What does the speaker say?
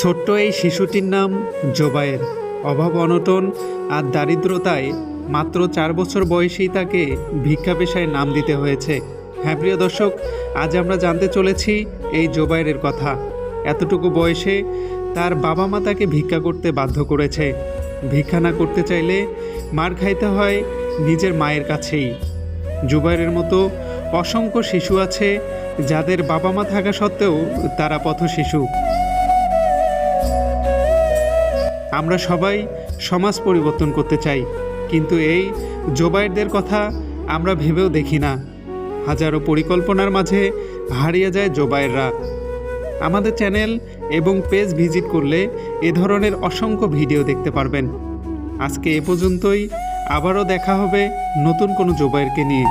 ছোট্ট এই শিশুটির নাম জোবায়ের। অভাব অনটন আর দারিদ্রতায় মাত্র চার বছর বয়সেই তাকে ভিক্ষা পেশায় নাম দিতে হয়েছে। হ্যাঁ প্রিয় দর্শক, আজ আমরা জানতে চলেছি এই জোবায়ের কথা। এতটুকু বয়সে তার বাবা মা তাকে ভিক্ষা করতে বাধ্য করেছে। ভিক্ষা না করতে চাইলে মার খাইতে হয় নিজের মায়ের কাছেই। জুবাইরের মতো অসংখ্য শিশু আছে যাদের বাবা মা থাকা সত্ত্বেও তারা পথ শিশু আমরা সবাই সমাজ পরিবর্তন করতে চাই। কিন্তু এই জোবাইরদের কথা আমরা ভেবেও দেখি না। হাজারো পরিকল্পনার মাঝে হারিয়ে যায় জোবাইররা আমাদের চ্যানেল এবং পেজ ভিজিট করলে এ ধরনের অসংখ্য ভিডিও দেখতে পারবেন। আজকে এ পর্যন্তই। আবারও দেখা হবে নতুন কোনো জোবাইরকে নিয়ে।